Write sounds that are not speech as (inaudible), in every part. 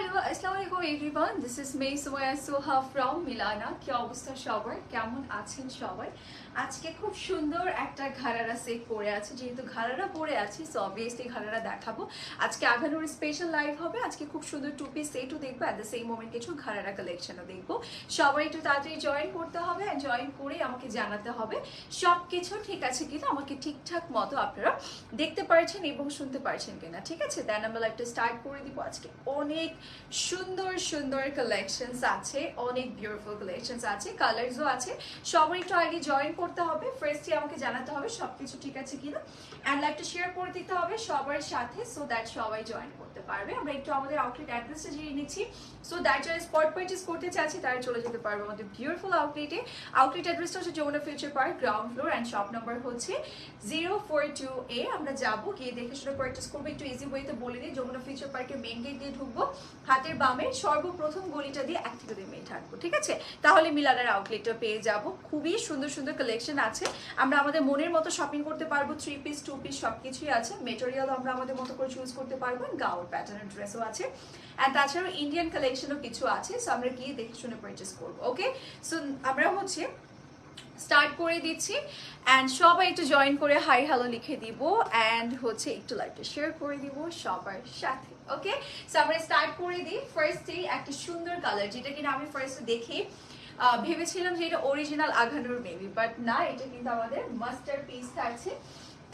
Hello আসসালামু আলাইকুম everyone this is মে সোয়া সোহা ফ্রম মিলানা কি অবস্থা সবার? কেমন আছেন সবাই? আজকে খুব সুন্দর একটা ঘাড়ারা সেট পরে আছে। যেহেতু ঘাড়ারা পরে আছি সো অবভিয়াসলি ঘাড়ারা দেখাবো। আজকে আঘানুর স্পেশাল লাইভ হবে। আজকে খুব সুন্দর টু পিস সেটও দেখব। অ্যাট দ্য সেম মোমেন্ট কিছু ঘাড়ারা কালেকশনও দেখব। সবাই একটু তাড়াতাড়ি জয়েন করতে হবে অ্যান্ড জয়েন করে আমাকে জানাতে হবে। সব কিছু ঠিক আছে কিনা? আমাকে ঠিকঠাক মতো আপনারা দেখতে পারছেন এবং শুনতে পারছেন কিনা। ঠিক আছে? দেন আমরা লাইভটা স্টার্ট করে দিব আজকে। অনেক সুন্দর সুন্দর কালেকশনস আছে, অনেক বিউটিফুল কালেকশনস আছে কালারসও আছে। সবাই একটু আগে জয়েন করতে হবে ফার্স্টে আমাকে জানাতে হবে সবকিছু ঠিক আছে কিনা। অ্যান্ড লাইভটা শেয়ার করে দিতে হবে সবার সাথে সো দ্যাট সবাই জয়েন করতে পারবে। আমরা একটু আমাদের আউটলেট অ্যাড্রেসটা জেনে নিচ্ছি। সো দ্যাট যারা স্পট পারচেস করতে চাচ্ছি তারা চলে যেতে পারবে আমাদের বিউটিফুল আউটলেটে আউটলেট অ্যাড্রেসটা হচ্ছে Jamuna future park ground floor and shop number zero four four two এ আমরা যাব, গিয়ে দেখে শুনে পারচেস করব। একটু ইজি ওয়েতে বলে দিই, যমুনা ফিউচার পার্কের মেন গেট দিয়ে ঢুকবো। হাতের বামে সর্বপ্রথম গলিটা দিয়ে এক থেকে দুই মিনিট হাঁটবো, ঠিক আছে? তাহলে মিলানের আউটলেটটা পেয়ে যাব। খুবই সুন্দর সুন্দর কালেকশন আছে। আমরা আমাদের মনের মতো শপিং করতে পারব থ্রি পিস টু পিস সব কিছুই আছে। মেটেরিয়াল আমরা আমাদের মতো করে চুজ করতে পারব গাউন প্যাটার্নের ড্রেসও আছে। অ্যান্ড তাছাড়াও ইন্ডিয়ান কালেকশনও কিছু আছে সো আমরা গিয়ে দেখে শুনে পারচেস করব ওকে সো আমরা হচ্ছে স্টার্ট করে দিচ্ছি। অ্যান্ড সবাই একটু জয়েন করে হাই হ্যালো লিখে দিব। অ্যান্ড হচ্ছে একটু লাইভটা শেয়ার করে দিব সবার সাথে ওকে সো আমরা স্টার্ট করে দিই। ফার্স্টেই একটা সুন্দর কালার যেটা কিনা আমি ফার্স্টে দেখি। ভেবেছিলাম যে এটা অরিজিনাল আঘানুর মেবি বাট না, এটা কিন্তু আমাদের মাস্টার পিস থাকছে।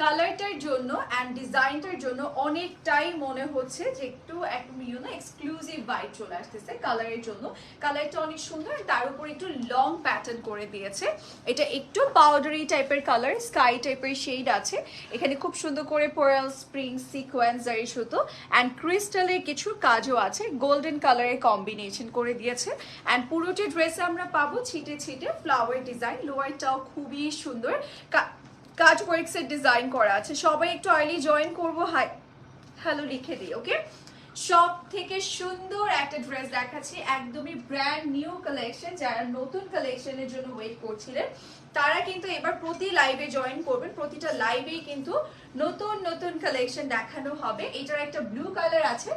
কালারটার জন্য অ্যান্ড ডিজাইনটার জন্য অনেকটাই মনে হচ্ছে যে একটু একদম ইউ না এক্সক্লুসিভ ভাইব চলে আসতেছে কালারের জন্য। কালারটা অনেক সুন্দর তার উপর একটু লং প্যাটার্ন করে দিয়েছে। এটা একটু পাউডারি টাইপের কালার স্কাই টাইপের শেড আছে। এখানে খুব সুন্দর করে পোরাল স্প্রিং সিকোয়েন্স জারি সুতো অ্যান্ড ক্রিস্টালের কিছু কাজও আছে। গোল্ডেন কালারের কম্বিনেশন করে দিয়েছে। অ্যান্ড পুরোটি ড্রেসে আমরা পাবো ছিটে ছিটে ফ্লাওয়ার ডিজাইন লোয়ারটাও খুবই সুন্দর। কাজ ওয়ার্কসের ডিজাইন করা আছে। সবাই একটু আর্লি জয়েন করব। হাই হ্যালো লিখে দিই ওকে সব থেকে সুন্দর একটা ড্রেস দেখাচ্ছি। একদমই ব্র্যান্ড নিউ কালেকশন যারা নতুন কালেকশনের জন্য ওয়েট করছিলেন, তারা কিন্তু এবার প্রতি লাইভে জয়েন করবেন। প্রতিটা লাইভেই কিন্তু নতুন নতুন কালেকশন দেখানো হবে। এটার একটা ব্লু কালার আছে।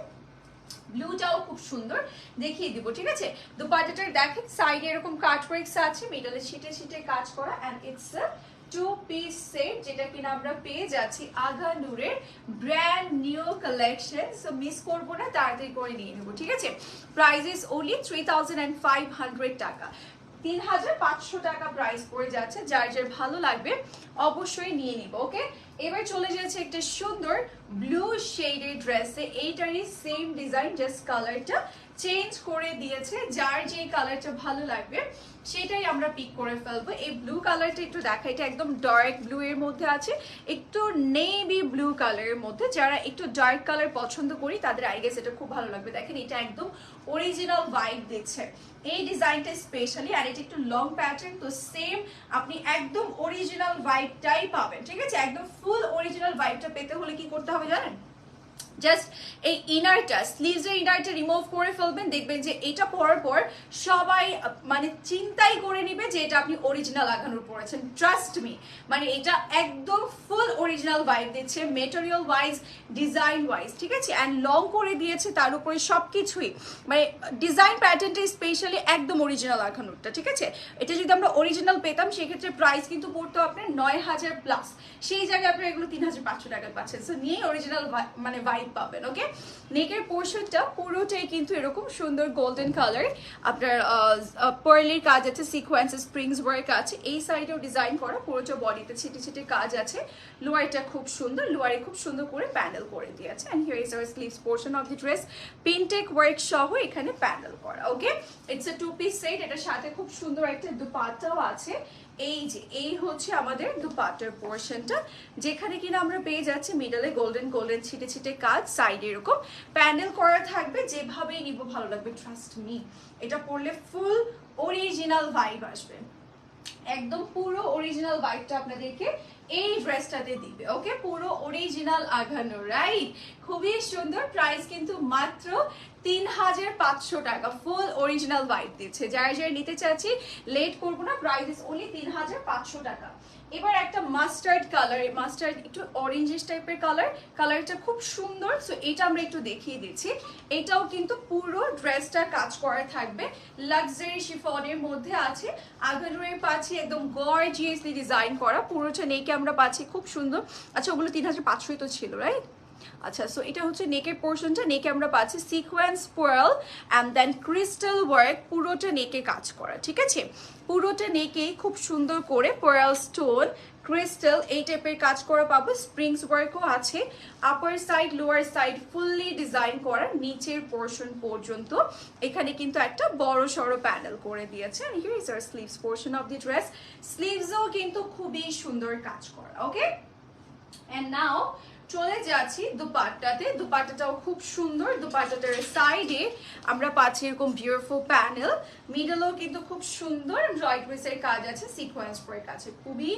ব্লুটাও খুব সুন্দর। দেখিয়ে দিব, ঠিক আছে? দুপাট্টাটার দেখেন সাইডে এরকম কাট ওয়ার্কস আছে। মিডলে ছিটে ছিটে কাজ করা and it's two piece set যেটা কিনা আমরা পেয়ে যাচ্ছি আগা নূরের brand new collection so miss করব না, তাড়াতাড়ি করে নিয়ে নেব, ঠিক আছে? Price is only three thousand and five hundred taka. তিন হাজার পাঁচশো টাকা প্রাইস পড়ে যাচ্ছে, যার যার ভালো লাগবে অবশ্যই নিয়ে নিব ওকে এবার চলে যাচ্ছে একটা সুন্দর ব্লু শেডের ড্রেসে এইটারই সেম ডিজাইন জাস্ট কালারটা চেঞ্জ করে দিয়েছে, যার যে কালারটা ভালো লাগবে, সেটাই আমরা পিক করে ফেলব। এই ব্লু কালারটা একটু দেখা, এটা একদম ডার্ক ব্লু এর মধ্যে আছে, একটু নেভি ব্লু কালারের মধ্যে। যারা একটু ডার্ক কালার পছন্দ করি, তাদের আই এটা খুব ভালো লাগবে। দেখেন, এটা একদম অরিজিনাল ভাইব দিচ্ছে। এই ডিজাইনটা স্পেশালি আর এটা একটু লং প্যাটার্ন তো সেম আপনি একদম অরিজিনাল ভাইবটাই পাবেন, ঠিক আছে? একদম ফুল অরিজিনাল ভাইবটা পেতে হলে কি করতে হবে জানেন? জাস্ট এই ইনারটা স্লিভসের ইনারটা রিমুভ করে ফেলবেন, দেখবেন যে এটা পরার পর সবাই মানে চিন্তাই করে নিবে যে এটা আপনি অরিজিনাল আঘানোর পরেছেন। ট্রাস্ট মি মানে এটা একদম ফুল অরিজিনাল ভাইব দিচ্ছে মেটেরিয়াল ওয়াইজ ডিজাইন ওয়াইজ ঠিক আছে? অ্যান্ড লং করে দিয়েছে তার উপরে সব কিছুই মানে ডিজাইন প্যাটার্নটা স্পেশালি একদম অরিজিনাল আঘানোরটা ঠিক আছে? এটা যদি আমরা অরিজিনাল পেতাম, সেক্ষেত্রে প্রাইস কিন্তু পড়তো আপনার নয় হাজার প্লাস সেই জায়গায় আপনার এগুলো তিন হাজার পাঁচশো টাকা পাচ্ছেন। সো নিয়ে অরিজিনাল মানে ভাইব পাবেন ওকে নেকের পোর্শনটা পুরোটাই কিন্তু এরকম সুন্দর গোল্ডেন কালার আপনার পার্লির কাজ আছে সিকোয়েন্স স্প্রিংস ওয়ার্ক আছে। এই সাইডেও ডিজাইন করা পুরোটা বডিতে ছিটে ছিটে কাজ আছে। লোয়ারটা খুব সুন্দর, লোয়ারে খুব সুন্দর করে প্যানেল করে দিয়েছে। And here is our sleeves portion of the dress pintuck work সহ এখানে প্যান্ডেল করা okay it's a two piece set এটার সাথে খুব সুন্দর একটা দুপাট্টাও আছে। এই যে, এই হচ্ছে আমাদের দুপাট্টার পোর্শনটা যেখানে কিনা আমরা পেয়ে যাচ্ছি মিডলে গোল্ডেন গোল্ডেন ছিটে ছিটে কাজ সাইডে এরকম প্যান্ডেল করা থাকবে, যেভাবেই নিব ভালো লাগবে ট্রাস্ট মি এটা পরলে ফুল অরিজিনাল ভাইব আসবে। একদম পুরো অরিজিনাল ভাইবটা আপনাদেরকে এই ড্রেসটাতে দিবে ওকে পুরো অরিজিনাল আঘানো রাইট খুবই সুন্দর প্রাইস কিন্তু মাত্র তিন হাজার পাঁচশো টাকা। ফুল অরিজিনাল হোয়াইট দিচ্ছে। যারা যারা নিতে চাচ্ছি লেট করব না প্রাইস ইস ওনলি তিন হাজার পাঁচশো টাকা। এবার একটা মাস্টার্ড কালার এই মাস্টার্ড একটু অরেঞ্জিস টাইপের কালার কালারটা খুব সুন্দর সো এটা আমরা একটু দেখিয়ে দিচ্ছি। এটাও কিন্তু পুরো ড্রেসটা কাজ করা থাকবে। লাক্সারি শিফনের মধ্যে আছে। আগানুয়ের পাচ্ছি একদম গর্জিয়াসলি ডিজাইন করা। পুরোটা নেকে আমরা পাচ্ছি, খুব সুন্দর। আচ্ছা ওগুলো তিন হাজার পাঁচশোই তো ছিল রাইট আচ্ছা সো এটা হচ্ছে নেকের পোর্শনটা নেকে আমরা পাচ্ছি sequence pearl and then crystal work পুরোটা নেকে কাজ করা, ঠিক আছে? পুরোটা নেকে খুব সুন্দর করে পার্ল স্টোন ক্রিস্টাল এই টাইপের কাজ করা পাবো। স্প্রিংস ওয়ার্কও আছে। Upper side lower side fully design করা নিচের পোর্শন পর্যন্ত। এখানে কিন্তু একটা বড় সড়ো প্যানেল করে দিয়েছে। Here is our sleeves portion of the dress স্লিভসও কিন্তু খুবই সুন্দর কাজ করা ওকে এন্ড নাও চলে যাচ্ছি দুপাট্টাতে। দুপাট্টাটাও খুব সুন্দর। দুপাট্টাটার সাইডে আমরা পাচ্ছি এরকম বিউটিফুল প্যানেল মিডলও কিন্তু খুব সুন্দর এমব্রয়ডারিসের কাজ আছে সিকোয়েন্স করে কাছে খুবই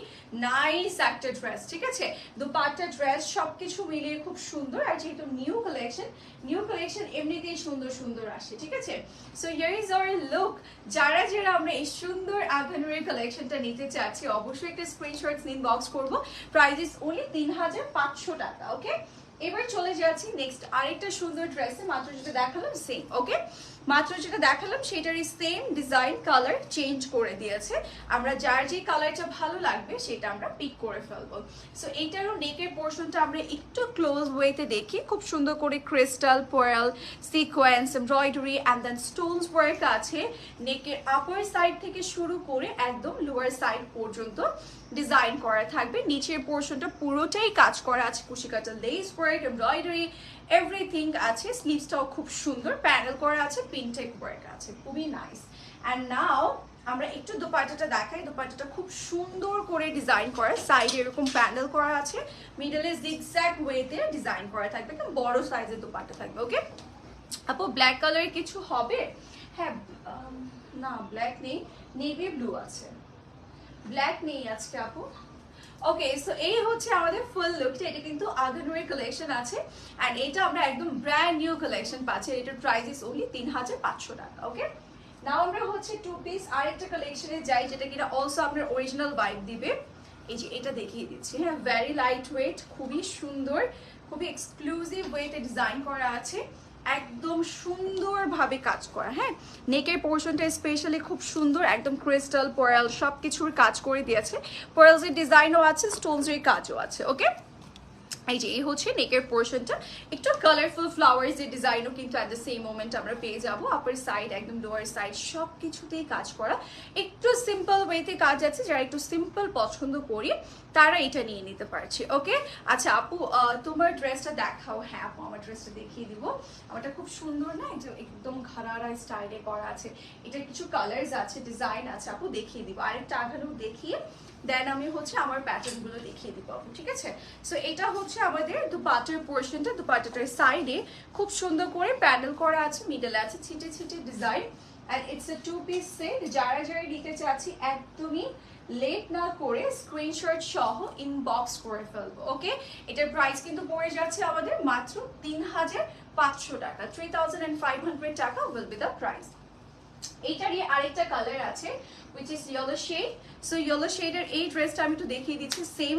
নাইস একটা ড্রেস ঠিক আছে? দুপাট্টা ড্রেস সবকিছু মিলিয়ে খুব সুন্দর। আর যেহেতু নিউ কালেকশন নিউ কালেকশন এমনিতেই সুন্দর সুন্দর আসে, ঠিক আছে? So here is our look যারা যারা আমরা এই সুন্দর আঘানুরের কালেকশনটা নিতে চাচ্ছি, অবশ্যই একটা স্ক্রিনশট নিন বক্স করব। প্রাইস ইস ওনলি তিন হাজার পাঁচশো টাকা। ওকে এবার চলে যাচ্ছি নেক্সট আরেকটা সুন্দর ড্রেসে মাত্র যেটা দেখালাম সেম ওকে মাত্র যেটা দেখালাম সেটারই সেম ডিজাইন কালার চেঞ্জ করে দিয়েছে। আমরা যার যে কালারটা ভালো লাগবে, সেটা আমরা পিক করে ফেলব। সো এইটারও নেকের পোর্শনটা আমরা একটু ক্লোজ ওয়েতে দেখি। খুব সুন্দর করে crystal পোয়াল sequence embroidery and then stones work আছে। নেকের আপার সাইড থেকে শুরু করে একদম লোয়ার সাইড পর্যন্ত। ডিজাইন করা থাকবে। নিচের পোর্শনটা পুরোটাই কাজ করা আছে। কুশিকাটা লেস ওয়ার্ক এমব্রয়ডারি এভরিথিং আছে। স্লিভসটাও খুব সুন্দর। প্যানেল করা আছে পিনটেক ওয়ার্ক আছে। খুবই নাইস অ্যান্ড নাও আমরা একটু দোপাট্টাটা দেখাই। দোপাট্টাটা খুব সুন্দর করে ডিজাইন করা। সাইডে এরকম প্যানেল করা আছে। মিডলে জিগজ্যাগ ওয়েতে ডিজাইন করা থাকবে। একদম বড় সাইজের দোপাট্টা থাকবে ওকে আপু ব্ল্যাক কালারের কিছু হবে? হ্যাঁ না ব্ল্যাক নেই। নেভি ব্লু আছে। ব্ল্যাক নেই আজকে আপু। ওকে সো এই হচ্ছে আমাদের ফুল লুকটা এটা কিন্তু আগানুয়ের কালেকশন আছে। অ্যান্ড এটা আমরা একদম ব্র্যান্ড নিউ কালেকশন পাচ্ছি। এটার প্রাইস ইস ওনলি তিন হাজার পাঁচশো টাকা ওকে নাও আমরা হচ্ছে টু পিস আরেকটা কালেকশনে যাই, যেটা কিনা অলসো আপনার অরিজিনাল বাইক দিবে। এই যে এটা দেখিয়ে দিচ্ছি হ্যাঁ? ভেরি লাইট ওয়েট খুবই সুন্দর, খুবই এক্সক্লুসিভ ওয়েতে ডিজাইন করা আছে। একদম সুন্দরভাবে কাজ করা হ্যাঁ? নেকের পোর্শনটা স্পেশালি খুব সুন্দর, একদম ক্রিস্টাল পয়েল সব কিছুর কাজ করে দিয়েছে। পয়েলসের ডিজাইনও আছে স্টোনসের কাজও আছে ওকে এই যে, এই হচ্ছে নেকের পোর্শনটা একটু কালারফুল ফ্লাওয়ার্স এর ডিজাইনও কিন্তু অ্যাট দ্য সেম মোমেন্ট আমরা পেয়ে যাব। আপার সাইড একদম লোয়ার সাইড সব কিছুতেই কাজ করা। একটু সিম্পল ওয়েতে কাজ আছে, যারা একটু সিম্পল পছন্দ করি তারা এটা নিয়ে নিতে পারছে ওকে আচ্ছা আপু তোমার ড্রেসটা দেখাও। হ্যাঁ আপু, আমার ড্রেসটা দেখিয়ে দিব। আমারটা খুব সুন্দর না? এটা একদম ঘরারা স্টাইলে করা আছে। এটা কিছু কালার্স আছে ডিজাইন আছে, আপু, দেখিয়ে দিব। আরেকটা আঘানো দেখিয়ে দেন আমি হচ্ছে আমার প্যাটার্নগুলো দেখিয়ে দিব ঠিক আছে? সো এটা হচ্ছে আমাদের দুপাটার পোর্শনটা দুপাটাটার সাইডে খুব সুন্দর করে প্যানেল করা আছে মিডলে আছে, ছিটে ছিটে design and it's a two piece set যারা যারা নিতে চাচ্ছি একদমই লেট না করে স্ক্রিনশট সহ ইনবক্স করে ফেলব ওকে এটার প্রাইস কিন্তু পড়ে যাচ্ছে আমাদের মাত্র তিন হাজার পাঁচশো টাকা three thousand and five hundred টাকা উইল বি দ্য প্রাইস এইটারই আরেকটা কালার আছে which is yellow shade so yellow শেডের এই ড্রেসটা আমি একটু দেখিয়ে দিচ্ছি সেম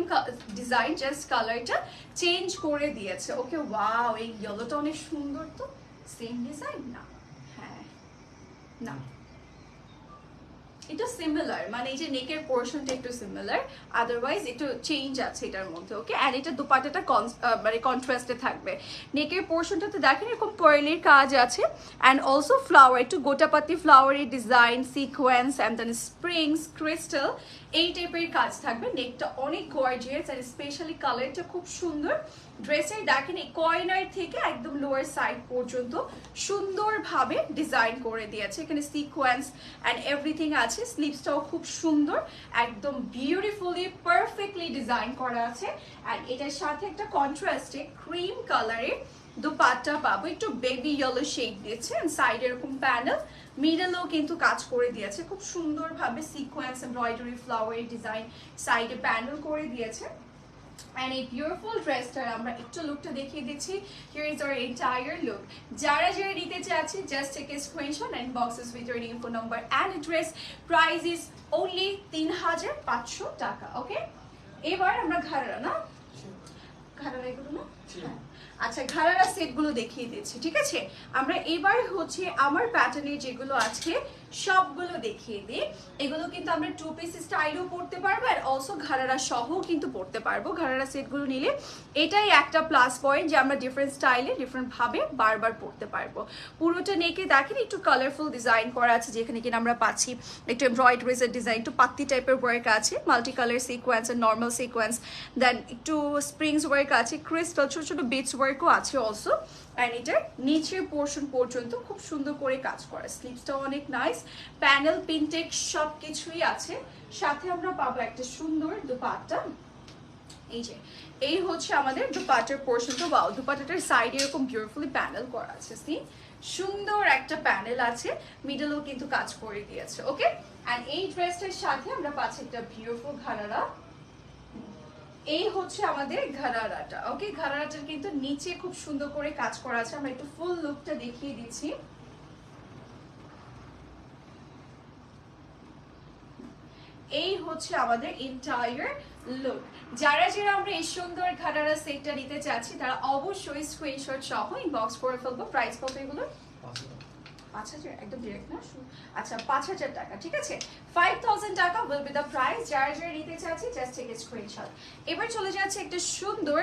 ডিজাইন জাস্ট কালারটা চেঞ্জ করে দিয়েছে। ওকে ওয়াও এই ইয়েলোটা অনেক সুন্দর তো? সেম ডিজাইন না। হ্যাঁ। না। এটা সিমিলার মানে এই যে নেকের পোর্শনটা একটু সিমিলার আদারওয়াইজ একটু চেঞ্জ আছে এটার মধ্যে ওকে অ্যান্ড এটা দুপাটাটা মানে কন্ট্রাস্টে থাকবে। নেকের পোর্শনটাতে দেখেন এরকম পার্লের কাজ আছে অ্যান্ড অলসো ফ্লাওয়ার একটু গোটাপাতি ফ্লাওয়ারের design sequence and then springs crystal এই টাইপের কাজ থাকবে। নেকটা অনেক গর্জিয়াস অ্যান্ড স্পেশালি কালারটা খুব সুন্দর। ড্রেসের দেখেন এই কয়নার থেকে একদম লোয়ার সাইড পর্যন্ত সুন্দরভাবে ডিজাইন করে দিয়েছে। এখানে সিকোয়েন্স অ্যান্ড এভরিথিং আছে। স্লিভসটাও খুব সুন্দর, একদম বিউটিফুলি পারফেক্টলি ডিজাইন করা আছে। অ্যান্ড এটার সাথে একটা কন্ট্রাস্টে ক্রিম কালারের দুপাট্টা পাবো। একটু বেবি ইয়েলো শেড দিয়েছে সাইড এরকম প্যানেল মিডলেও কিন্তু কাজ করে দিয়েছে। খুব সুন্দরভাবে সিকোয়েন্স এমব্রয়ডারি ফ্লাওয়ার ডিজাইন সাইডে প্যানেল করে দিয়েছে। অ্যান্ড এই বিউটিফুল ড্রেসটার আমরা একটু লুকটা দেখিয়ে দিচ্ছি। Here is our entire look যারা যারা নিতে চাচ্ছি just take a screenshot and boxes with your info number and address price is only তিন হাজার পাঁচশো টাকা ওকে এবার আমরা ঘাড়া না? ঘাড়া এগুলো না? হ্যাঁ। আচ্ছা ঘাড়ারা সেটগুলো দেখিয়ে দিচ্ছি ঠিক আছে? আমরা এবার হচ্ছে আমার প্যাটার্নের যেগুলো আছে সবগুলো দেখিয়ে দিই। এগুলো কিন্তু আমরা টু পিস স্টাইলও পড়তে পারব আর অলসো ঘাড়ারা সহ কিন্তু পড়তে পারব। ঘাড়ারা সেটগুলো নিলে এটাই একটা প্লাস পয়েন্ট যে আমরা ডিফারেন্ট স্টাইলে ডিফারেন্ট ভাবে বারবার পড়তে পারব। পুরোটা নেকে দেখেন, একটু কালারফুল ডিজাইন করা আছে যেখানে কিনা আমরা পাচ্ছি একটু এমব্রয়ডারিজের ডিজাইন একটু পাত্তি টাইপের ওয়ার্ক আছে মাল্টি কালার সিকোয়েন্স আর নর্মাল সিকোয়েন্স দেন একটু স্প্রিংস ওয়ার্ক আছে ক্রিস্টাল ছোট ছোট বিটস ওয়ার্কও আছে অলসো অ্যান্ড এটার নিচের পোর্শন পর্যন্ত খুব সুন্দর করে কাজ করা। স্লিপসটাও অনেক নাইস প্যানেল পিনটেক সব কিছুই আছে। সাথে আমরা পাবো একটা সুন্দর দুপাট্টা। এই যে, এই হচ্ছে আমাদের দুপাটার পোর্শনটা ওয়াও দুপাটাটার সাইডে এরকম বিউটিফুলি প্যানেল করা আছে সি সুন্দর একটা প্যানেল আছে মিডলও কিন্তু কাজ করে দিয়েছে ওকে অ্যান্ড এই ড্রেসটার সাথে আমরা পাচ্ছি একটা বিউটিফুল ঘাড়ারা এই হচ্ছে আমাদের ঘাড়ারাটা ওকে ঘাড়ারাটার কিন্তু নিচে খুব সুন্দর করে কাজ করা আছে। আমরা একটু ফুল লুকটা দেখিয়ে দিচ্ছি। এই হচ্ছে আমাদের এন্টায়ার লুক যারা যারা আমরা এই সুন্দর ঘাটারা সেটটা নিতে চাচ্ছি, তারা অবশ্যই স্ক্রিনশট সহ ইনবক্স করে ফেলব প্রাইস কত এগুলো? পাঁচ হাজার, একদম না? আচ্ছা পাঁচ হাজার টাকা, ঠিক আছে? ফাইভ টাকা বি প্রাইস নিতে জাস্ট এবার চলে যাচ্ছে একটা সুন্দর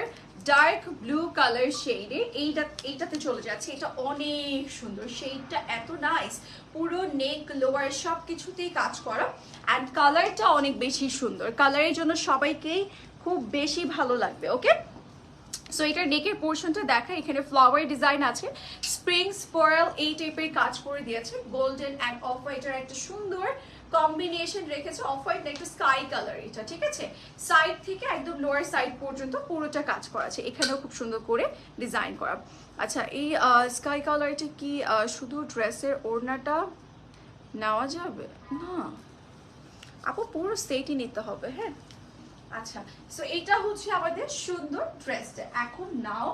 ডার্ক ব্লু কালার শেডে এইটা, এইটাতে চলে যাচ্ছে। এটা অনেক সুন্দর। শেডটা এত নাইস পুরো নেক লোয়ার সব কিছুতেই কাজ করা। অ্যান্ড কালারটা অনেক বেশি সুন্দর। কালারের জন্য সবাইকেই খুব বেশি ভালো লাগবে ওকে সো এটার নেকের পোর্শনটা দেখা, এখানে ফ্লাওয়ার ডিজাইন আছে। স্প্রিং স্পোরাল এই টাইপের কাজ করে দিয়েছে। গোল্ডেন অ্যান্ড অফ হোয়াইটের একটা সুন্দর কম্বিনেশন রেখেছে। অফ হোয়াইট একটা স্কাই কালার এটা, ঠিক আছে? সাইড থেকে একদম লোয়ার সাইড পর্যন্ত পুরোটা কাজ করা আছে। এখানেও খুব সুন্দর করে ডিজাইন করা। আচ্ছা এই স্কাই কালারটা কি শুধু ড্রেসের ওড়নাটা নেওয়া যাবে? না। আপু, পুরো সেটই নিতে হবে হ্যাঁ? আচ্ছা সো এটা হচ্ছে আমাদের সুন্দর ড্রেসটা এখন নাও,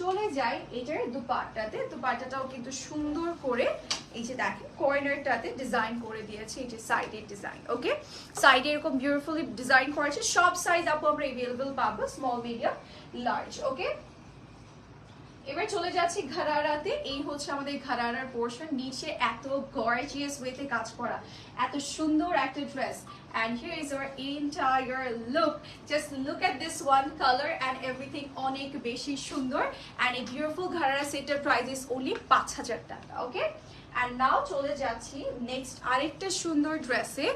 চলে যাই এটার দুপাট্টাতে। দুপাট্টাটাও কিন্তু সুন্দর করে, এই যে দেখেন কর্নারটাতে ডিজাইন করে দিয়েছে, এই যে সাইডের ডিজাইন ওকে সাইডে এরকম বিউটিফুলি ডিজাইন করেছে সব সাইজ আপু আমরা অ্যাভেলেবেল পাবো স্মল মিডিয়াম লার্জ ওকে এবার চলে যাচ্ছি ঘরারাতে এই হচ্ছে আমাদের ঘরারার পোর্শন নিচে এত গর্জিয়াস ওয়েতে কাজ করা। এত সুন্দর একটা dress and here is our entire look just look at this one colour and everything অনেক বেশি সুন্দর। And এ beautiful ঘাড়ারা সেটের প্রাইস is only পাঁচ হাজার টাকা ওকে and now চলে যাচ্ছি নেক্সট আরেকটা সুন্দর ড্রেসে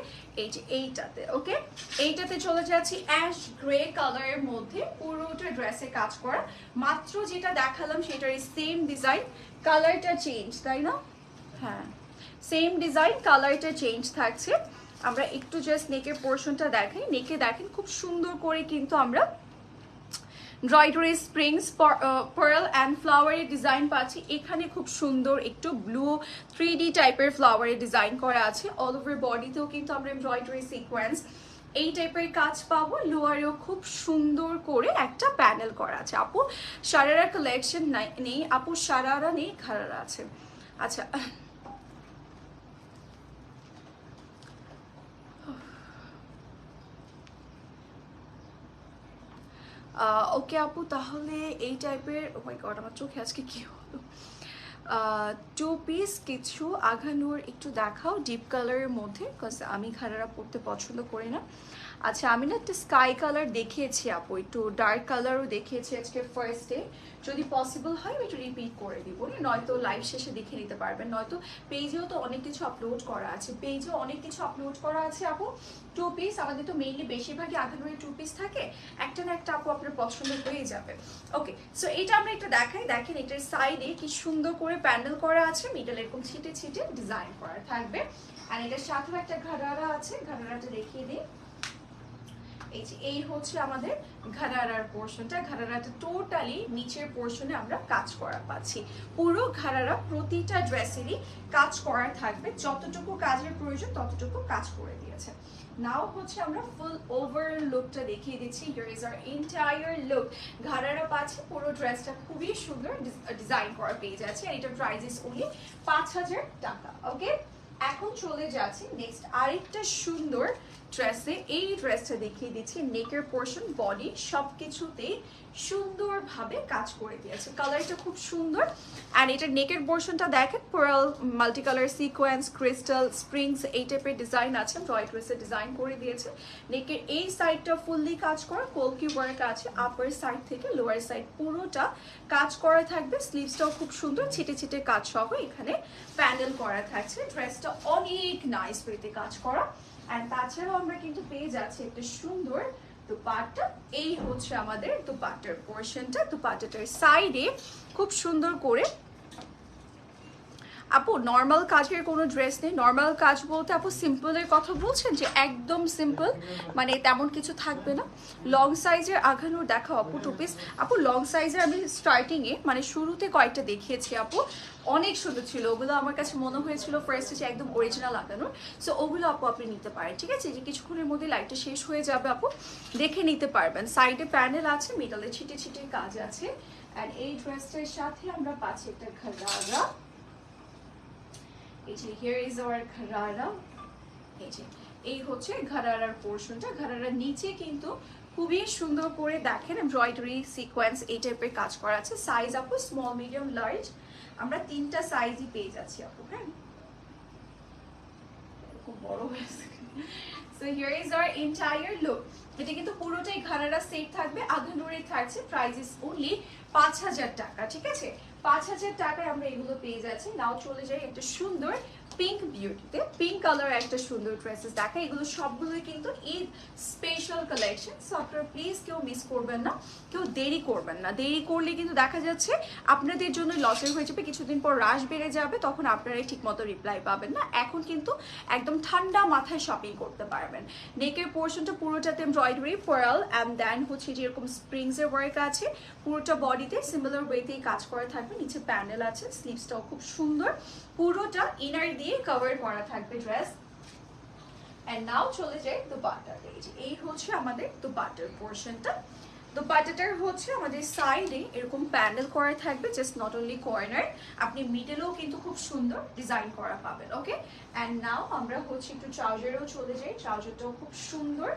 এই যে এইটাতে ওকে এইটাতে চলে যাচ্ছি অ্যাশ গ্রে কালারের মধ্যে, পুরোটা ড্রেসে কাজ করা। মাত্র যেটা দেখালাম সেটারই সেম ডিজাইন কালারটা চেঞ্জ তাই না? হ্যাঁ সেম ডিজাইন কালারটা চেঞ্জ থাকছে। আমরা একটু জাস্ট নেকের পোর্শনটা দেখাই। নেকে দেখেন, খুব সুন্দর করে কিন্তু আমরা ড্রয়ডারি স্প্রিংস পার্ল অ্যান্ড ফ্লাওয়ারের ডিজাইন পাচ্ছি। এখানে খুব সুন্দর একটু ব্লু থ্রি টাইপের ফ্লাওয়ারের ডিজাইন করা আছে। অল ওভার বডিতেও কিন্তু আমরা এমব্রয়ডারি সিকোয়েন্স এই টাইপের কাজ পাবো। লোয়ারেও খুব সুন্দর করে একটা প্যানেল করা আছে। আপু, সারারা কালেকশন নেই আপু, সারারা নেই খারারা আছে। আচ্ছা ওকে আপু, তাহলে এই টাইপের ও মাই গড আমার চোখে আজকে কি হলো? টু পিস কিছু আঘানোর একটু দেখাও ডিপ কালারের মধ্যে বিকজ আমি খারারা পড়তে পছন্দ করি না। আচ্ছা আমি না একটা স্কাই কালার দেখিয়েছি আপু, একটু ডার্ক কালারও দেখিয়েছি আজকে ফার্স্টে যদি পসিবল হয়, আমি একটু রিপিট করে দিব। নয়তো লাইভ শেষে দেখে নিতে পারবেন। নয়তো পেজেও তো অনেক কিছু আপলোড করা আছে। পেজেও অনেক কিছু আপলোড করা আছে আপু। টু পিস আমাদের তো মেইনলি বেশিরভাগই আঘানুরের টু পিস থাকে। একটা না একটা আপু আপনার পছন্দ হয়ে যাবে। ওকে সো এটা আমরা একটু দেখাই। দেখেন, এটার সাইডে কি সুন্দর করে প্যান্ডেল করা আছে। মিডল এরকম ছিটে ছিটে ডিজাইন করা থাকবে। আর এটার সাথেও একটা ঘাড়ারা আছে। ঘাড়ারাটা দেখিয়ে দিই। এই যে, এই হচ্ছে আমাদের ঘাড়ারার পোর্শনটা ঘাড়ারাটা টোটালি নিচের পোর্শনে আমরা কাজ করা পাচ্ছি। পুরো ঘাড়ারা প্রতিটা ড্রেসেরই কাজ করা থাকবে। যতটুকু কাজের প্রয়োজন ততটুকু কাজ করে দিয়েছে। নাও হচ্ছে আমরা ফুল ওভার লুকটা দেখিয়ে দিচ্ছি। Here is our entire look ঘাড়ারা পাচ্ছে, পুরো ড্রেসটা খুবই সুন্দর ডিজাইন করা পেয়ে যাচ্ছে। আর এটা প্রাইস ইস অনলি পাঁচ হাজার টাকা ওকে এখন চলে যাচ্ছে নেক্সট আরেকটা সুন্দর ড্রেসে এই ড্রেসটা দেখিয়ে দিচ্ছি। নেকের পোর্শন বডি সব কিছুতেই সুন্দরভাবে কাজ করে দিয়েছে। কালারটা খুব সুন্দর। অ্যান্ড এটার নেকের পোর্শনটা দেখেন floral multi colour sequence crystal springs এই টাইপের ডিজাইন আছে। রয় ক্রিস্টাল ডিজাইন করে দিয়েছে। নেকের এই সাইডটা ফুললি কাজ করা কোলকি ওয়ার্ক আছে আপার সাইড থেকে লোয়ার সাইড পুরোটা কাজ করা থাকবে। স্লিভসটাও খুব সুন্দর, ছিটে ছিটে কাজ সহ এখানে প্যানেল করা থাকছে। ড্রেসটা অনেক নাইস পেতে কাজ করা। অ্যান্ড তাছাড়াও আমরা কিন্তু পেয়ে যাচ্ছি একটা সুন্দর দুপাট্টা। এই হচ্ছে আমাদের দুপাট্টার পোর্শনটা দুপাট্টাটার সাইডে খুব সুন্দর করে আপু নর্মাল কাজের কোনো ড্রেস নেই। নর্মাল কাজ বলতে আপু সিম্পলের কথা বলছেন যে একদম সিম্পল মানে তেমন কিছু থাকবে না। লং সাইজের আঘানোর দেখা আপু টু পিস আপু লং সাইজের আমি স্টার্টিংয়ে মানে শুরুতে কয়েকটা দেখিয়েছি আপু। অনেক সুন্দর ছিল। ওগুলো আমার কাছে মনে হয়েছিল ফার্স্ট হচ্ছে একদম অরিজিনাল আঁকানোর সো ওগুলো আপু আপনি নিতে পারেন, ঠিক আছে? যে কিছুক্ষণের মধ্যে লাইটটা শেষ হয়ে যাবে আপু, দেখে নিতে পারবেন। সাইডে প্যানেল আছে মিডলে ছিটে ছিটে কাজ আছে। অ্যান্ড এই ড্রেসটার সাথে আমরা পাচ্ছি একটা ঘাগরা। এই ইজ হচ্ছে ঘরারার পোর্শনটা ঘরারার নিচে কিন্তু খুবই সুন্দর করে দেখেন এমব্রয়ডারি সিকোয়েন্স এই টাইপের কাজ করা আছে। সাইজ আপু স্মল মিডিয়াম লার্জ আমরা তিনটা সাইজই পেয়ে যাচ্ছি আপু হ্যাঁ? খুব বড় হয়েছে so here is our entire look এটা কিন্তু পুরোটাই ঘাড়ারা সেট থাকবে। আধুনুরে থাকছে। প্রাইস ইস অনলি পাঁচ হাজার টাকা, ঠিক আছে? পাঁচ হাজার টাকায় আমরা এগুলো পেয়ে যাচ্ছি। নাও চলে যাই একটা সুন্দর পিঙ্ক বিউটিতে পিঙ্ক কালার একটা সুন্দর ড্রেসেস দেখা এগুলো সবগুলোই কিন্তু ঈদ স্পেশাল কালেকশন সো আপনারা প্লিজ কেউ মিস করবেন না, কেউ দেরি করবেন না। দেরি করলে কিন্তু দেখা যাচ্ছে আপনাদের জন্য লসের হয়ে যাবে, কিছুদিন পর রাশ বেড়ে যাবে, তখন আপনারাই ঠিক মতো রিপ্লাই পাবেন না। এখন কিন্তু একদম ঠান্ডা মাথায় শপিং করতে পারবেন। নেকের পোর্শনটা পুরোটাতে এমব্রয়ডারি ফরাল অ্যান্ড দেন হচ্ছে যেরকম স্প্রিংসের ওয়ার্ক আছে, পুরোটা বডিতে সিমিলার ওয়েতেই কাজ করে থাকবে। নিচে প্যানেল আছে স্লিভসটাও খুব সুন্দর। পুরোটা ইনার দিয়ে কভার করা থাকবে ড্রেস এন্ড নাও চলে যায় দুপাটার এই যে এই হচ্ছে আমাদের দুপাটার পোর্শনটা দুপাট্টাটার হচ্ছে আমাদের সাইডে এরকম প্যানেল করা থাকবে জাস্ট নট অনলি কর্নার আপনি মিডলেও কিন্তু খুব সুন্দর ডিজাইন করা পাবেন ওকে অ্যান্ড নাও আমরা হচ্ছে একটু ট্রাউজারেও চলে যাই। ট্রাউজারটাও খুব সুন্দর।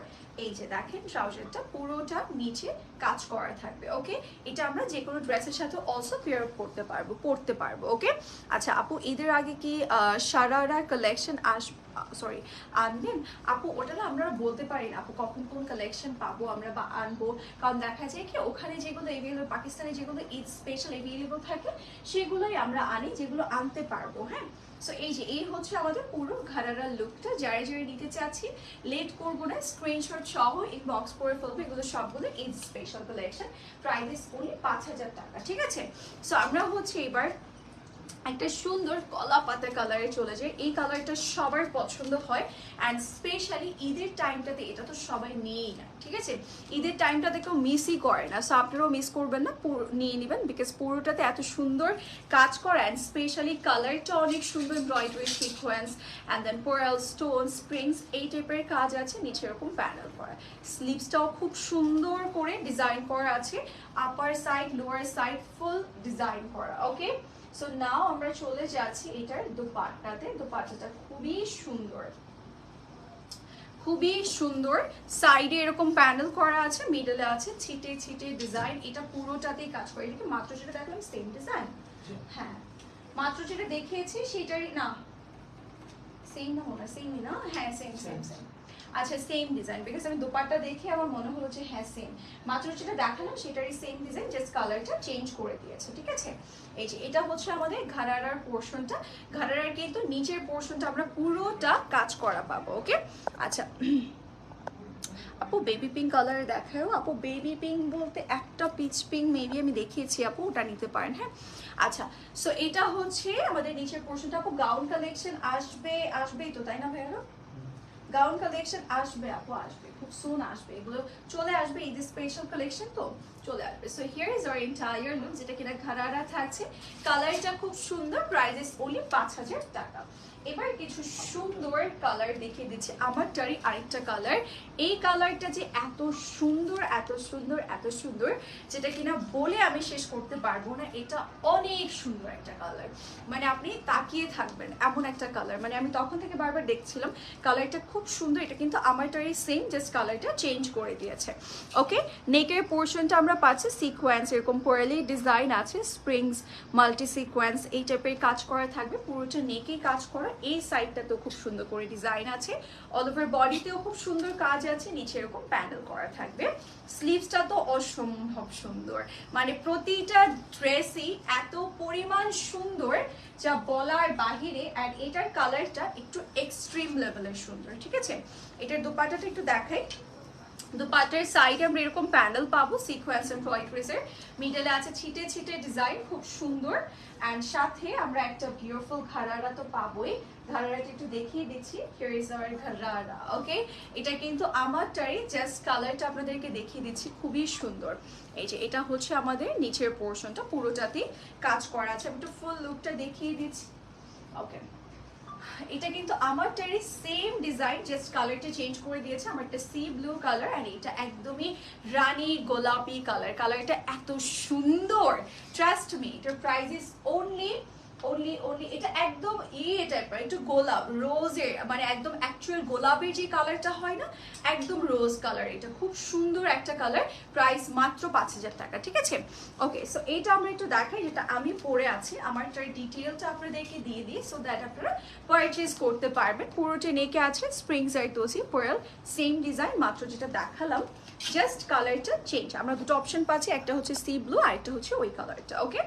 এই যে দেখেন ট্রাউজারটা পুরোটা নিচে কাজ করা থাকবে ওকে এটা আমরা যে কোনো ড্রেসের সাথে অলসো পেয়ার করতে পারব, পরতে পারব ওকে আচ্ছা আপু ঈদের আগে কি সারারা কালেকশন আস সরি আনবেন আপু ওটা আমরা বলতে পারি না, আপু, কখন কোন কালেকশন পাবো আমরা বা আনব। কারণ দেখা যায় কি, ওখানে যেগুলো এভেলেবল পাকিস্তানে যেগুলো ঈদ স্পেশাল এভেলেবল থাকে, সেগুলোই আমরা আনি, যেগুলো আনতে পারব হ্যাঁ? সো এই যে, এই হচ্ছে আমাদের পুরো ঘাড়ারা লুকটা যারা যারা নিতে চাচ্ছি লেট করব না স্ক্রিনশট সহ এই বক্স করে ফেলব, এগুলো সবগুলো Eid special collection price only পাঁচ হাজার টাকা, ঠিক আছে? সো আমরা হচ্ছে এবার একটা সুন্দর কলা পাতা কালারে চলে যায়। এই কালারটা সবার পছন্দ হয় অ্যান্ড স্পেশালি ঈদের টাইমটাতে এটা তো সবাই নিয়েই না ঠিক আছে? ঈদের টাইমটাতে কেউ মিসই করে না। সো আপনারাও মিস করবেন না নিয়ে নেবেন বিকজ পুরোটাতে এত সুন্দর কাজ করা অ্যান্ড স্পেশালি কালারটা অনেক সুন্দর embroidery sequence and then floral stone springs এই টাইপের কাজ আছে, নিচে এরকম প্যানেল করা। স্লিভসটাও খুব সুন্দর করে ডিজাইন করা আছে upper side lower side full design করা ওকে সো নাও আমরা চলে যাচ্ছি এটার দুপাট্টাতে। দুপাট্টাটা খুবই সুন্দর। খুবই সুন্দর। সাইডে এরকম প্যানেল করা আছে মিডলে আছে ছিটে ছিটে ডিজাইন। এটা পুরোটাতেই কাজ করে। এটা কি মাত্র যেটা দেখলাম? Same design? হ্যাঁ। মাত্র যেটা দেখিয়েছি সেটারই না সেম না মনে সেমই না? হ্যাঁ সেম সেম। সেম। আচ্ছা সেম ডিজাইন বিকজ আমি দুপাট্টা দেখে আমার মনে হলো যে হ্যাঁ সেম মাত্র যেটা দেখালাম, সেটারই সেম ডিজাইন জাস্ট কালারটা চেঞ্জ করে দিয়েছে, ঠিক আছে? এই যে, এটা হচ্ছে আমাদের ঘাড়ারার পোর্শনটা ঘাড়ারার কিন্তু নিচের পোর্শনটা আমরা পুরোটা কাজ করা পাবো ওকে আচ্ছা (clears throat) আপু বেবি পিঙ্ক কালার দেখাও। আপু বেবি পিঙ্ক বলতে একটা পিচ পিঙ্ক মেবি আমি দেখিয়েছি, আপু, ওটা নিতে পারেন হ্যাঁ? আচ্ছা সো এটা হচ্ছে আমাদের নিচের পোর্শনটা আপু গাউন কালেকশন আসবে, আসবেই তো, তাই না ভাইয়া গাউন কালেকশন আসবে আপু আসবে খুব খুব সুন আসবে। এগুলো চলে আসবে ঈদের স্পেশাল কালেকশন তো চলে আসবে। So here is our entire look যেটা কিনা ঘাড়ারা থাকছে। কালারটা খুব সুন্দর প্রাইজেস ওনলি পাঁচ হাজার টাকা। এবার কিছু সুন্দর কালার দেখিয়ে দিচ্ছি। আমারটারই আরেকটা কালার এই কালারটা যে এত সুন্দর এত সুন্দর এত সুন্দর, যেটা কিনা বলে আমি শেষ করতে পারব না, এটা অনেক সুন্দর একটা কালার মানে আপনি তাকিয়ে থাকবেন এমন একটা কালার মানে আমি তখন থেকে বারবার দেখছিলাম কালারটা খুব সুন্দর, এটা কিন্তু আমারটারই সেম জাস্ট কালারটা চেঞ্জ করে দিয়েছে। ওকে নেকের পোর্শনটা আমরা পাচ্ছি সিকোয়েন্স এরকম পোয়ালি ডিজাইন আছে স্প্রিংস মাল্টি সিকোয়েন্স এই টাইপের কাজ করা থাকবে। পুরোটা নেকেই কাজ করা, এই সাইডটাতেও খুব সুন্দর করে ডিজাইন আছে। অল ওভার বডিতেও খুব সুন্দর কাজ আছে, নিচে এরকম প্যানেল করা থাকবে। স্লিভসটা তো অসম্ভব সুন্দর। মানে প্রতিটা ড্রেসই এত পরিমাণ সুন্দর যা বলার বাহিরে আর এটার কালারটা একটু এক্সট্রিম লেভেলের সুন্দর, ঠিক আছে? এটার দুপাটাটা একটু দেখাই। দুপাটের সাইডে আমরা এরকম প্যানেল পাবো সিকোয়েন্স এন্ড এর। মিডলে আছে ছিটে ছিটে ডিজাইন খুব সুন্দর। অ্যান্ড সাথে আমরা একটা বিউটিফুল খারারা তো পাবোই। ঘাড়ারাটা একটু দেখিয়ে দিচ্ছি। হিয়ার ইজ আওয়ার ওকে এটা কিন্তু আমারটাই জাস্ট কালারটা আপনাদেরকে দেখিয়ে দিচ্ছি, খুবই সুন্দর। এই যে, এটা হচ্ছে আমাদের নিচের পোর্শনটা পুরোটাতেই কাজ করা আছে। আমি একটু ফুল লুকটা দেখিয়ে দিচ্ছি। ওকে এটা কিন্তু আমার আমারটারই সেম ডিজাইন জাস্ট কালারটা চেঞ্জ করে দিয়েছে। আমারটা সি ব্লু কালার আর এটা একদমই রানী গোলাপি কালার কালারটা এত সুন্দর। ট্রাস্ট মি এটার price is only only only এটা একদম ইয়ে টাইপের একটু গোলাপ রোজের মানে একদম অ্যাকচুয়াল গোলাপের যে কালারটা হয় না, একদম রোজ কালার এটা খুব সুন্দর একটা কালার প্রাইস মাত্র পাঁচ হাজার টাকা, ঠিক আছে? ওকে সো এইটা আমরা একটু দেখাই, যেটা আমি পরে আছি, আমার এটার ডিটেলটা আপনাদেরকে দিয়ে দিই সো দ্যাট আপনারা পারচেজ করতে পারবেন। পুরোটা নেকে আছে স্প্রিংস আর তোসি পোয়াল সেম ডিজাইন মাত্র যেটা দেখালাম জাস্ট কালারটা চেঞ্জ আমরা দুটো অপশন পাচ্ছি, একটা হচ্ছে সি ব্লু আর একটা হচ্ছে ওই কালারটা ওকে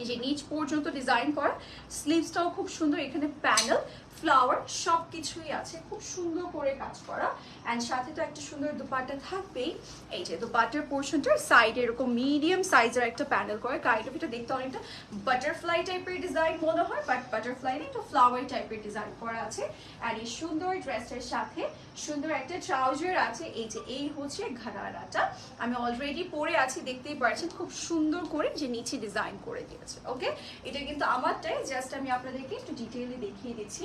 এই যে নিচ পর্যন্ত ডিজাইন করা। স্লিভসটাও খুব সুন্দর এখানে প্যানেল ফ্লাওয়ার সব কিছুই আছে। খুব সুন্দর করে কাজ করা। অ্যান্ড সাথে তো একটা সুন্দর দুপাটা থাকবেই। এই যে দুপাটার পোর্শনটার সাইড এরকম মিডিয়াম সাইজের একটা প্যানেল করে। কাইন্ড এটা দেখতে অনেকটা বাটারফ্লাই টাইপের ডিজাইন মনে হয় বাট বাটারফ্লাই না একটা ফ্লাওয়ার টাইপের ডিজাইন করা আছে। অ্যান্ড এই সুন্দর ড্রেসটার সাথে সুন্দর একটা ট্রাউজার আছে। এই যে এই হচ্ছে ঘাড়াটা আমি অলরেডি পরে আছি, দেখতেই পাচ্ছেন, খুব সুন্দর করে যে নিচে ডিজাইন করে দিয়েছে। ওকে এটা কিন্তু আমারটাই জাস্ট আমি আপনাদেরকে একটু ডিটেইলে দেখিয়ে দিচ্ছি।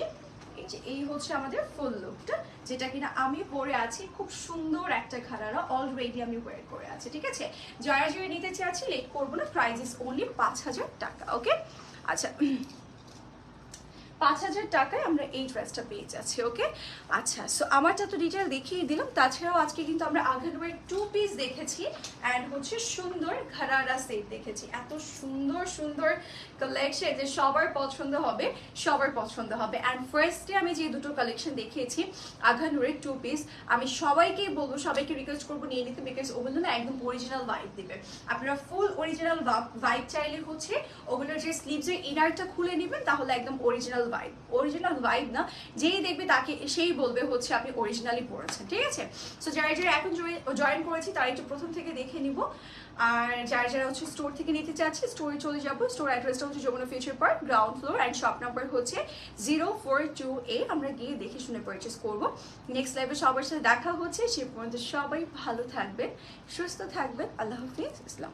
এই যে এই হচ্ছে আমাদের ফুল লুকটা যেটা কিনা আমি পরে আছি, খুব সুন্দর একটা ঘাড়ারা অলরেডি আমি ওয়ার করে আছি, ঠিক আছে? যারা যারা নিতে চাচ্ছি লেট করব না প্রাইস ইস অনলি পাঁচ হাজার টাকা ওকে আচ্ছা পাঁচ হাজার টাকায় আমরা এই ড্রেসটা পেয়ে যাচ্ছি ওকে আচ্ছা সো আমারটা তো ডিটেল দেখিয়ে দিলাম। তাছাড়াও আজকে কিন্তু আমরা আগানওয়ের টু পিস দেখেছি অ্যান্ড হচ্ছে সুন্দর ঘাড়ারা সেট দেখেছি। এত সুন্দর সুন্দর কালেকশন যে সবার পছন্দ হবে, সবার পছন্দ হবে। অ্যান্ড ফার্স্টে আমি যে দুটো কালেকশন দেখিয়েছি আঘানুরের টু পিস আমি সবাইকেই বলব, সবাইকে রিকোয়েস্ট করব, নিয়ে নিতে বিকজ ওগুলো না, একদম অরিজিনাল ভাইব দিবে। আপনারা ফুল অরিজিনাল ভাইব চাইলে হচ্ছে ওগুলোর যে স্লিভসের ইনারটা খুলে নেবেন, তাহলে একদম অরিজিনাল ভাইব অরিজিনাল ভাইব না, যেই দেখবে তাকে সেই বলবে হচ্ছে আপনি অরিজিনালি পড়েছেন, ঠিক আছে? সো যারা যারা এখন জয়েন করেছি তারা একটু প্রথম থেকে দেখে নিব। আর যারা যারা হচ্ছে স্টোর থেকে নিতে চাচ্ছে স্টোরে চলে যাব। স্টোর অ্যাড্রেসটা হচ্ছে Jamuna future park ground floor and shop number হচ্ছে জিরো ফোর টু এ আমরা গিয়ে দেখে শুনে পারচেস করব। নেক্সট লাইভে সবার সাথে দেখা হচ্ছে। সে পর্যন্ত সবাই ভালো থাকবেন, সুস্থ থাকবেন। আল্লাহ হাফিজ। ইসলাম